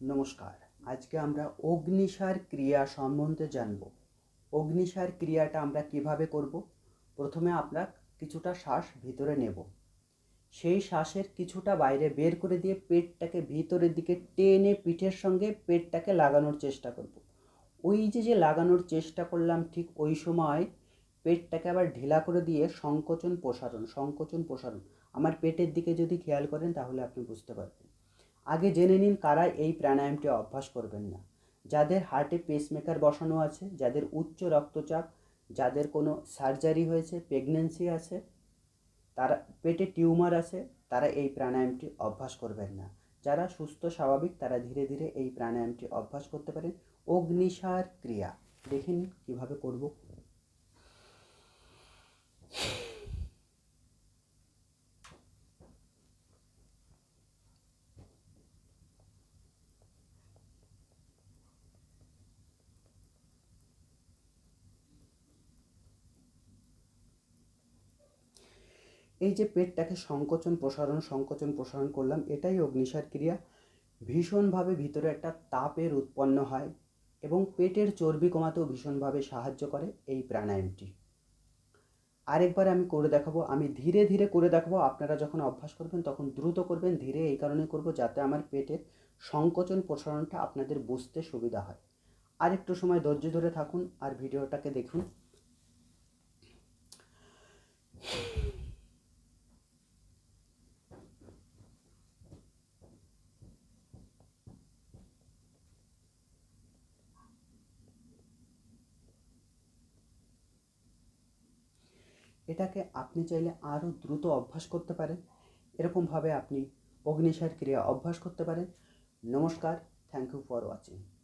নমস্কার। আজকে আমরা অগ্নিসার ক্রিয়া সম্বন্ধে জানব। অগ্নিসার ক্রিয়াটা আমরা কীভাবে করব? প্রথমে আমরা কিছুটা শ্বাস ভিতরে নেব। সেই শ্বাসের কিছুটা বাইরে বের করে দিয়ে পেটটাকে ভিতরের দিকে টেনে পিঠের সঙ্গে পেটটাকে লাগানোর চেষ্টা করব। ওই যে যে লাগানোর চেষ্টা করলাম ঠিক ওই সময় পেটটাকে আবার ঢিলা করে দিয়ে সংকোচন প্রসারণ সংকোচন প্রসারণ। আমার পেটের দিকে যদি খেয়াল করেন তাহলে আপনি বুঝতে পারবেন। আগে জেনে নিন কারা এই প্রাণায়ামটি অভ্যাস করবেন না। যাদের হার্টে পেসমেকার বসানো আছে, যাদের উচ্চ রক্তচাপ, যাদের কোনো সার্জারি হয়েছে প্রেগনেন্সি আছে, তারা, পেটে টিউমার আছে, তারা এই প্রাণায়ামটি অভ্যাস করবেন না। যারা সুস্থ, স্বাভাবিক, তারা ধীরে ধীরে এই প্রাণায়ামটি অভ্যাস করতে পারেন। অগ্নিসার ক্রিয়া। দেখেন কীভাবে করব। এই যে পেটটাকে সংকোচন, প্রসারণ সংকোচন, প্রসারণ করলাম, এটাই অগ্নিসার ক্রিয়া। ভীষণভাবে ভিতরে একটা তাপের উৎপন্ন হয় এবং পেটের চর্বি কমাতেও ভীষণভাবে সাহায্য করে এই প্রাণায়ামটি। আরেকবার আমি করে দেখাবো, আমি ধীরে ধীরে করে দেখাবো, আপনারা যখন অভ্যাস করবেন তখন দ্রুত করবেন, ধীরে এই কারণে করব যাতে আমার পেটের সংকোচন, প্রসারণটা আপনাদের বুঝতে সুবিধা হয়। আর একটু সময় ধৈর্য ধরে থাকুন আর ভিডিওটাকে দেখুন। এটাকে আপনি চাইলে আরও দ্রুত অভ্যাস করতে পারেন। এরকমভাবে আপনি অগ্নিসার ক্রিয়া অভ্যাস করতে পারেন। নমস্কার থ্যাংক ইউ ফর ওয়াচিং